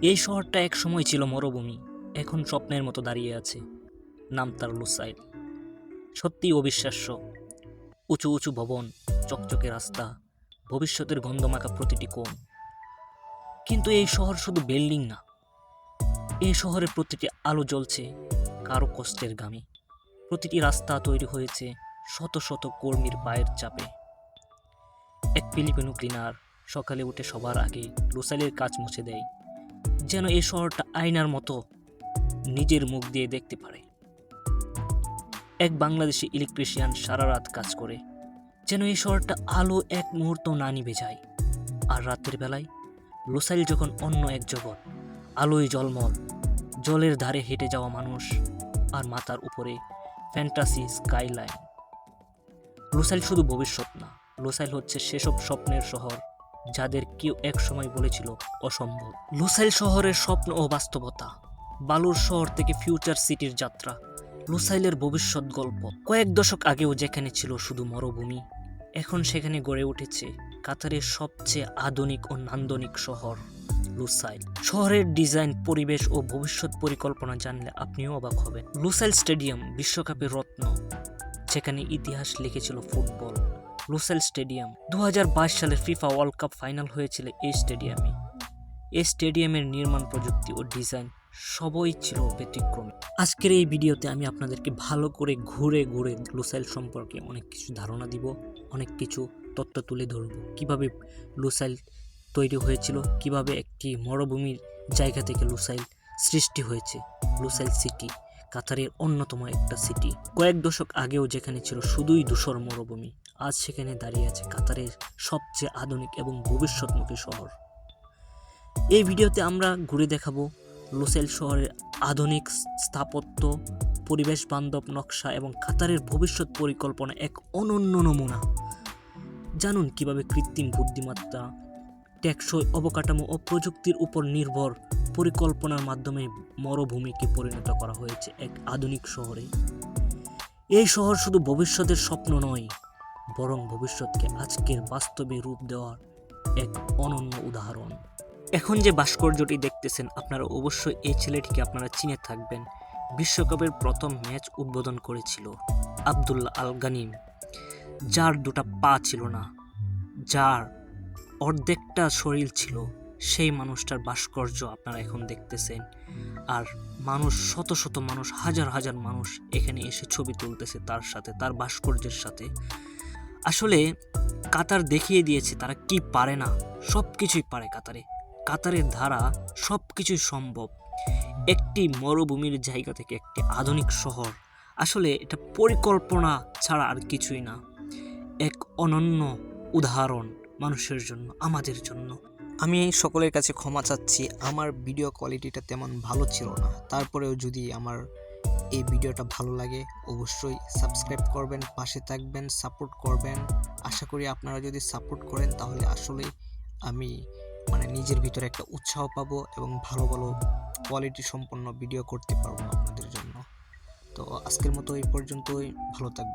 এই শহরটা এক সময় ছিল মরুভূমি, এখন স্বপ্নের মতো দাঁড়িয়ে আছে। নাম তার লুসাইল সত্যি অবিশ্বাস্য। উঁচু উঁচু ভবন, চকচকে রাস্তা, ভবিষ্যতের গন্ধমাখা প্রতিটি কোণ। কিন্তু এই শহর শুধু বিল্ডিং না, এই শহরে প্রতিটি আলো জ্বলছে কারও কষ্টের গামে প্রতিটি রাস্তা তৈরি হয়েছে শত শত কর্মীর পায়ের চাপে। এক ফিলিপিনো ক্লিনার সকালে উঠে সবার আগে লুসাইলের কাজ মুছে দেয়। যেন এই শহরটা আয়নার মতো নিজের মুখ দিয়ে দেখতে পারে। এক বাংলাদেশি ইলেকট্রিশিয়ান সারা রাত কাজ করে, যেন এই শহরটা আলো এক মুহূর্ত না নিভে যায়। আর রাতের বেলায় লোসাইল যখন অন্য এক জগৎ, আলোয় জলমল, জলের ধারে হেঁটে যাওয়া মানুষ আর মাথার উপরে ফ্যান্টাসি স্কাইলাইন লোসাইল শুধু ভবিষ্যৎ না, লোসাইল হচ্ছে সেসব স্বপ্নের শহর। যাদের কেউ এক সময় বলেছিল অসম্ভব। লুসাইল শহরের স্বপ্ন ও বাস্তবতা। বালুর শহর থেকে ফিউচার সিটির যাত্রা। লুসাইলের ভবিষ্যৎ গল্প। কয়েক দশক আগেও যেখানে ছিল শুধু মরুভূমি, এখন সেখানে গড়ে উঠেছে কাতারের সবচেয়ে আধুনিক ও নান্দনিক শহর, লুসাইল। শহরের ডিজাইন, পরিবেশ ও ভবিষ্যৎ পরিকল্পনা জানলে আপনিও অবাক হবেন। লুসাইল স্টেডিয়াম বিশ্বকাপের রত্ন, যেখানে ইতিহাস লিখেছিল ফুটবল। Lusail stadium. দু সালের ফিফা ওয়ার্ল্ড কাপ ফাইনাল হয়েছিল এই স্টেডিয়ামে। এই স্টেডিয়ামের নির্মাণ প্রযুক্তি ও ডিজাইন সবই ছিল ব্যতিক্রমী। আজকের এই ভিডিওতে আমি আপনাদেরকে ভালো করে ঘুরে ঘুরে লুসাইল সম্পর্কে অনেক কিছু ধারণা দিব, অনেক কিছু তথ্য তুলে ধরব। কীভাবে লুসাইল তৈরি হয়েছিল, কীভাবে একটি মরুভূমির জায়গা থেকে লুসাইল সৃষ্টি হয়েছে। লুসাইল সিটি কাতারের অন্যতম একটা সিটি। কয়েক দশক আগেও যেখানে ছিল শুধুই ধূসর মরুভূমি। আজ সেখানে দাঁড়িয়ে আছে কাতারের সবচেয়ে আধুনিক এবং ভবিষ্যৎমুখী শহর। এই ভিডিওতে আমরা ঘুরে দেখাবো লুসেল শহরের আধুনিক স্থাপত্য, পরিবেশ বান্ধব নকশা এবং কাতারের ভবিষ্যৎ পরিকল্পনা এক অনন্য নমুনা। জানুন কীভাবে কৃত্রিম বুদ্ধিমত্তা, টেকসই অবকাঠামো ও প্রযুক্তির উপর নির্ভর পরিকল্পনার মাধ্যমে মরুভূমিকে পরিণত করা হয়েছে এক আধুনিক শহরে। এই শহর শুধু ভবিষ্যতের স্বপ্ন নয় বরং ভবিষ্যৎকে আজকের বাস্তবে রূপ দেওয়ার এক অনন্য উদাহরণ। এখন যে ভাস্কর্যটি দেখতেছেন, আপনারা অবশ্যই এই ছেলেটিকে আপনারা চিনে থাকবেন। বিশ্বকাপের প্রথম ম্যাচ উদ্বোধন করেছিল আবদুল্লাহ আল গানিম। যার দুটা পা ছিল না, যার অর্ধেকটা শরীর ছিল, সেই মানুষটার ভাস্কর্য আপনারা এখন দেখতেছেন। আর মানুষ, শত শত মানুষ, হাজার হাজার মানুষ এখানে এসে ছবি তুলতেছে তার সাথে, তার ভাস্কর্যের সাথে। আসলে কাতার দেখিয়ে দিয়েছে তারা কি পারে না। সব কিছুই পারে কাতারে। কাতারের ধারা সব কিছুই সম্ভব। একটি মরুভূমির জায়গা থেকে একটি আধুনিক শহর। আসলে এটা পরিকল্পনা ছাড়া আর কিছুই না। এক অনন্য উদাহরণ মানুষের জন্য, আমাদের জন্য। আমি সকলের কাছে ক্ষমা চাচ্ছি। আমার ভিডিও কোয়ালিটিটা তেমন ভালো ছিল না। তারপরেও যদি আমার এই ভিডিওটা ভালো লাগে, অবশ্যই সাবস্ক্রাইব করবেন, পাশে থাকবেন সাপোর্ট করবেন। আশা করি আপনারা যদি সাপোর্ট করেন, তাহলে আসলেই আমি মানে নিজের ভিতরে একটা উৎসাহ পাবো এবং ভালো ভালো কোয়ালিটি সম্পন্ন ভিডিও করতে পারব আপনাদের জন্য। তো আজকের মতো এই পর্যন্তই, ভালো থাকবেন।